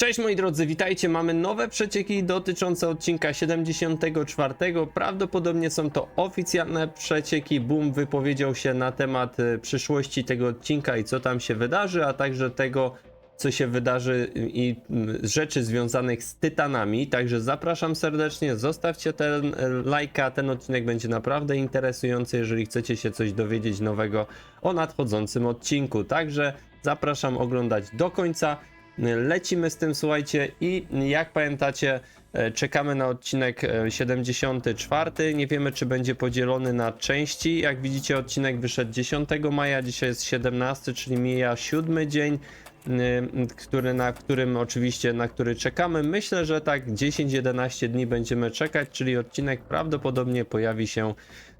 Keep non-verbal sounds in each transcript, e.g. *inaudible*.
Cześć moi drodzy, witajcie. Mamy nowe przecieki dotyczące odcinka 74. Prawdopodobnie są to oficjalne przecieki. Boom wypowiedział się na temat e, przyszłości tego odcinka i co tam się wydarzy, a także tego, co się wydarzy i mm, rzeczy związanych z tytanami. Także zapraszam serdecznie, zostawcie ten e, lajka. Ten odcinek będzie naprawdę interesujący, jeżeli chcecie się coś dowiedzieć nowego o nadchodzącym odcinku. Także zapraszam oglądać do końca. Lecimy z tym, słuchajcie, i jak pamiętacie, e, czekamy na odcinek e, 74. Nie wiemy, czy będzie podzielony na części. Jak widzicie, odcinek wyszedł 10 maja, dzisiaj jest 17, czyli mija siódmy dzień. y, Który, na którym oczywiście, na który czekamy. Myślę, że tak 10-11 dni będziemy czekać, czyli odcinek prawdopodobnie pojawi się.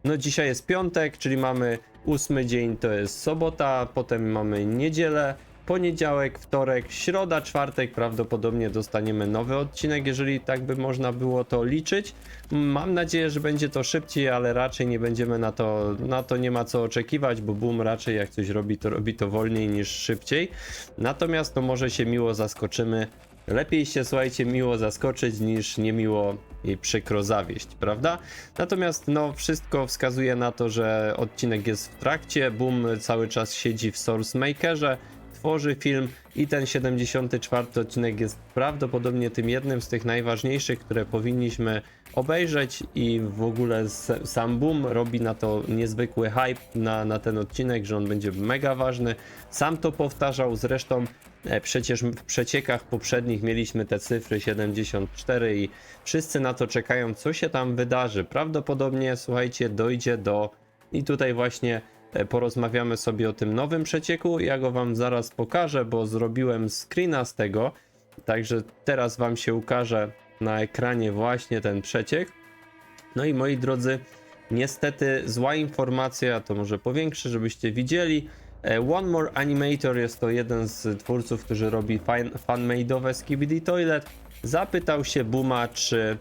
No, dzisiaj jest piątek, czyli mamy ósmy dzień, to jest sobota, potem mamy niedzielę, poniedziałek, wtorek, środa, czwartek prawdopodobnie dostaniemy nowy odcinek, jeżeli tak by można było to liczyć. Mam nadzieję, że będzie to szybciej, ale raczej nie będziemy na to, na to nie ma co oczekiwać, bo Boom raczej jak coś robi, to robi to wolniej niż szybciej. Natomiast to może się miło zaskoczymy. Lepiej się, słuchajcie, miło zaskoczyć niż niemiło i przykro zawieść, prawda? Natomiast no, wszystko wskazuje na to, że odcinek jest w trakcie. Boom cały czas siedzi w Source Makerze, tworzy film i ten 74 odcinek jest prawdopodobnie tym jednym z tych najważniejszych, które powinniśmy obejrzeć i w ogóle sam Boom robi na to niezwykły hype na, na ten odcinek, że on będzie mega ważny. Sam to powtarzał, zresztą e, przecież w przeciekach poprzednich mieliśmy te cyfry 74 i wszyscy na to czekają, co się tam wydarzy. Prawdopodobnie, słuchajcie, dojdzie do i tutaj właśnie porozmawiamy sobie o tym nowym przecieku. Ja go wam zaraz pokażę, bo zrobiłem screena z tego. Także teraz wam się ukaże na ekranie właśnie ten przeciek. No i moi drodzy, niestety zła informacja, to może powiększę, żebyście widzieli. E, One More Animator jest to jeden z twórców, którzy robi fan- fanmade'owe Skibidi Toilet. Zapytał się Buma, czy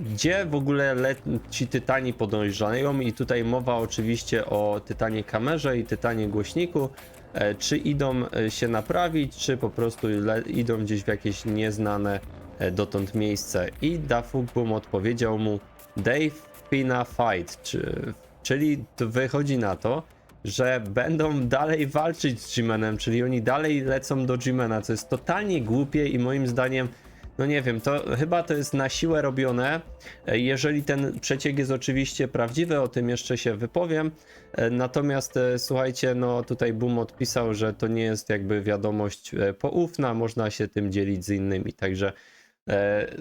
gdzie w ogóle le- ci tytani podążają i tutaj mowa oczywiście o tytanie kamerze i tytanie głośniku. E, czy idą e, się naprawić, czy po prostu idą gdzieś w jakieś nieznane e, dotąd miejsce. I Dafuk Boom odpowiedział mu Dave Pina Fight, czy, czyli wychodzi na to, że będą dalej walczyć z G-Manem, czyli oni dalej lecą do G-Mana, co jest totalnie głupie i moim zdaniem no nie wiem, to chyba to jest na siłę robione. E, Jeżeli ten przeciek jest oczywiście prawdziwy, o tym jeszcze się wypowiem. E, Natomiast e, słuchajcie, no tutaj Boom odpisał, że to nie jest jakby wiadomość poufna, można się tym dzielić z innymi. Także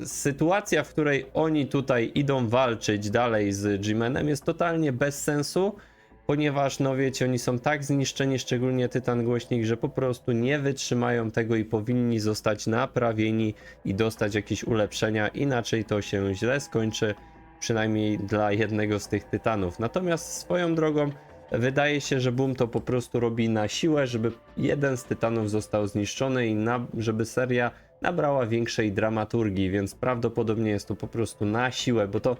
sytuacja, w której oni tutaj idą walczyć dalej z G-Manem jest totalnie bez sensu ponieważ, no wiecie, oni są tak zniszczeni, szczególnie Tytan Głośnik, że po prostu nie wytrzymają tego i powinni zostać naprawieni i dostać jakieś ulepszenia, inaczej to się źle skończy, przynajmniej dla jednego z tych Tytanów. Natomiast swoją drogą, wydaje się, że Boom to po prostu robi na siłę, żeby jeden z Tytanów został zniszczony i na, żeby seria nabrała większej dramaturgii, więc prawdopodobnie jest to po prostu na siłę, bo to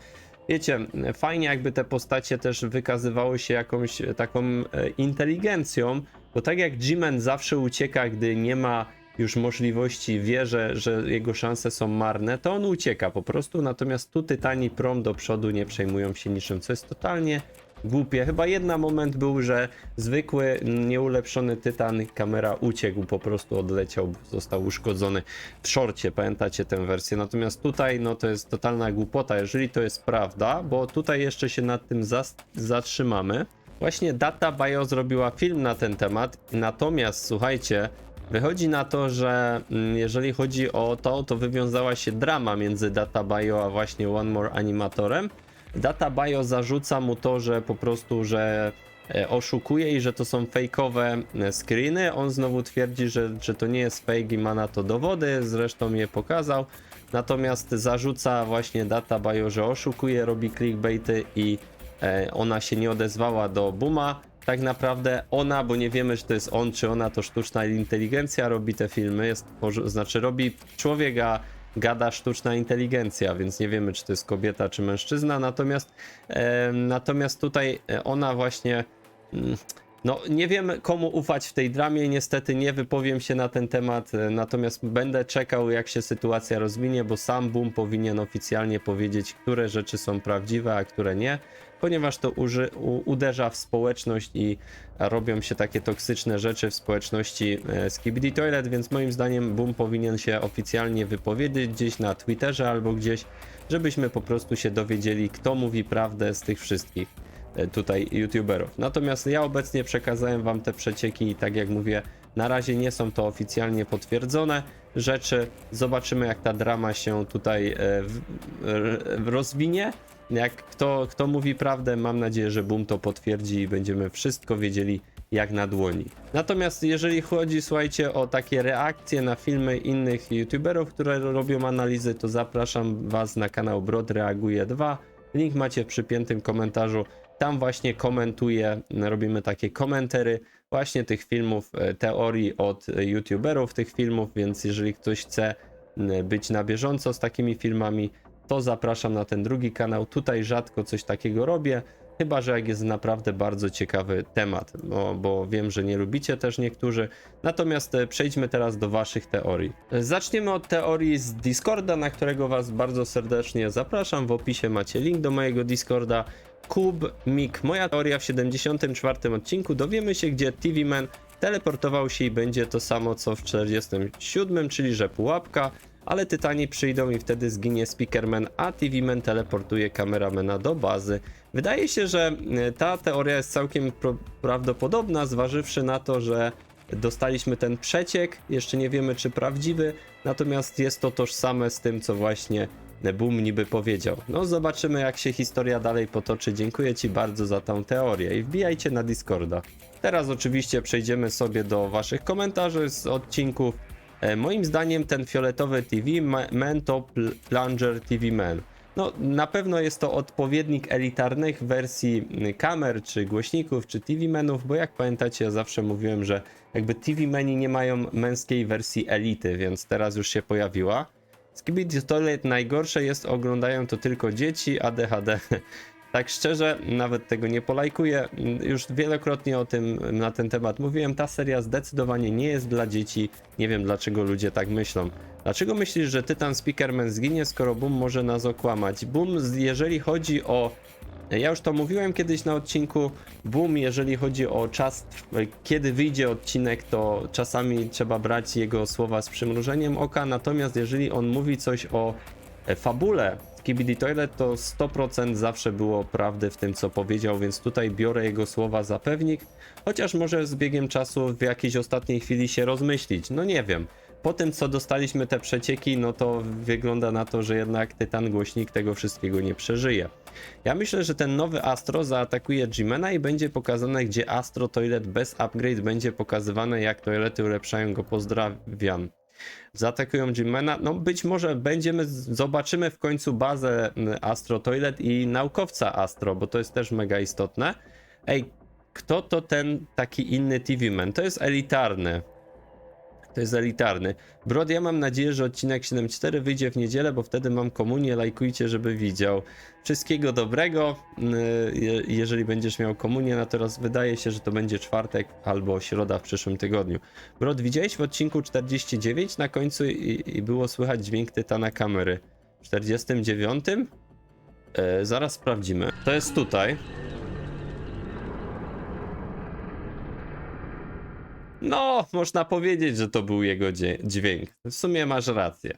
wiecie, fajnie jakby te postacie też wykazywały się jakąś e, taką e, inteligencją, bo tak jak G-Man zawsze ucieka, gdy nie ma już możliwości, wie, że, że jego szanse są marne, to on ucieka po prostu, natomiast tu Tytani prom do przodu nie przejmują się niczym, co jest totalnie głupie. Chyba jedna moment był, że zwykły, nieulepszony Tytan, kamera uciekł, po prostu odleciał, został uszkodzony w szorcie, pamiętacie tę wersję. Natomiast tutaj, no to jest totalna głupota, jeżeli to jest prawda, bo tutaj jeszcze się nad tym zatrzymamy. Właśnie Data Bio zrobiła film na ten temat, natomiast słuchajcie, wychodzi na to, że mm, jeżeli chodzi o to, to wywiązała się drama między Data Bio a właśnie One More Animatorem. Data Bio zarzuca mu to, że po prostu, że e, oszukuje i że to są fejkowe e, screeny. On znowu twierdzi, że, że to nie jest fake i ma na to dowody, zresztą je pokazał. Natomiast zarzuca właśnie Data Bio, że oszukuje, robi clickbaity i e, ona się nie odezwała do Buma. Tak naprawdę ona, bo nie wiemy, czy to jest on, czy ona, to sztuczna inteligencja robi te filmy, jest, znaczy robi człowiek, a gada sztuczna inteligencja, więc nie wiemy, czy to jest kobieta, czy mężczyzna. Natomiast, e, natomiast tutaj e, ona właśnie mm, No, nie wiem komu ufać w tej dramie, niestety nie wypowiem się na ten temat, e, natomiast będę czekał jak się sytuacja rozwinie, bo sam Boom powinien oficjalnie powiedzieć, które rzeczy są prawdziwe, a które nie, ponieważ to uży, u, uderza w społeczność i robią się takie toksyczne rzeczy w społeczności e, Skibidi Toilet, więc moim zdaniem Boom powinien się oficjalnie wypowiedzieć gdzieś na Twitterze albo gdzieś, żebyśmy po prostu się dowiedzieli, kto mówi prawdę z tych wszystkich. e, tutaj youtuberów. Natomiast ja obecnie przekazałem wam te przecieki i tak jak mówię, na razie nie są to oficjalnie potwierdzone rzeczy. Zobaczymy jak ta drama się tutaj e, rozwinie. Jak kto, kto mówi prawdę, mam nadzieję, że Boom to potwierdzi i będziemy wszystko wiedzieli jak na dłoni. Natomiast jeżeli chodzi, słuchajcie, o takie reakcje na filmy innych youtuberów, które robią analizy, to zapraszam was na kanał Brod Reaguje 2. Link macie w przypiętym komentarzu. Tam właśnie komentuję, robimy takie komentary właśnie tych filmów, e, teorii od e, youtuberów tych filmów, więc jeżeli ktoś chce być na bieżąco z takimi filmami, to zapraszam na ten drugi kanał. Tutaj rzadko coś takiego robię, chyba że jak jest naprawdę bardzo ciekawy temat, bo, bo wiem, że nie lubicie też niektórzy. Natomiast e, przejdźmy teraz do Waszych teorii. Zaczniemy od teorii z Discorda, na którego Was bardzo serdecznie zapraszam. W opisie macie link do mojego Discorda. Kub Mik. Moja teoria w 74 odcinku. Dowiemy się, gdzie TV Man teleportował się i będzie to samo co w 47, czyli że pułapka, ale Tytani przyjdą i wtedy zginie Speakerman, a TV Man teleportuje kameramena do bazy. Wydaje się, że e, ta teoria jest całkiem prawdopodobna, zważywszy na to, że dostaliśmy ten przeciek, jeszcze nie wiemy czy prawdziwy, natomiast jest to tożsame z tym, co właśnie Boom niby powiedział. No zobaczymy jak się historia dalej potoczy. Dziękuję Ci bardzo za tą teorię i wbijajcie na Discorda. Teraz oczywiście przejdziemy sobie do Waszych komentarzy z odcinków. E, moim zdaniem ten fioletowy TV Ma- Man to Pl- Plunger TV Man. No, na pewno jest to odpowiednik elitarnych wersji kamer, czy głośników, czy TV menów, bo jak pamiętacie, ja zawsze mówiłem, że jakby TV meni nie mają męskiej wersji elity, więc teraz już się pojawiła. Skibidi Toilet najgorsze jest, oglądają to tylko dzieci, ADHD. *laughs* Tak szczerze, nawet tego nie polajkuję. Już wielokrotnie o tym na ten temat mówiłem. Ta seria zdecydowanie nie jest dla dzieci. Nie wiem dlaczego ludzie tak myślą. Dlaczego myślisz, że Tytan Speakerman zginie, skoro Boom może nas okłamać? Boom, jeżeli chodzi o. Ja już to mówiłem kiedyś na odcinku. Boom, jeżeli chodzi o czas, kiedy wyjdzie odcinek, to czasami trzeba brać jego słowa z przymrużeniem oka. Natomiast jeżeli on mówi coś o e, fabule Skibidi Toilet, to 100% zawsze było prawdy w tym, co powiedział, więc tutaj biorę jego słowa za pewnik. Chociaż może z biegiem czasu w jakiejś ostatniej chwili się rozmyślić. No nie wiem. Po tym, co dostaliśmy te przecieki, no to wygląda na to, że jednak Tytan Głośnik tego wszystkiego nie przeżyje. Ja myślę, że ten nowy Astro zaatakuje Gmana i będzie pokazane, gdzie Astro Toilet bez upgrade będzie pokazywane, jak toilety ulepszają go. Pozdrawiam. Zaatakują Gmana. No być może będziemy, zobaczymy w końcu bazę Astro Toilet i naukowca Astro, bo to jest też mega istotne. Ej, kto to ten taki inny TV Man? To jest elitarny. To jest elitarny. Brod, ja mam nadzieję, że odcinek 7.4 wyjdzie w niedzielę, bo wtedy mam komunię. Lajkujcie, żeby widział. Wszystkiego dobrego. Je- Jeżeli będziesz miał komunię, natomiast wydaje się, że to będzie czwartek albo środa w przyszłym tygodniu. Brod, widziałeś w odcinku 49 na końcu i, i było słychać dźwięk tytana kamery. W 49? E, zaraz sprawdzimy. To jest tutaj. No, można powiedzieć, że to był jego dźwięk. W sumie masz rację.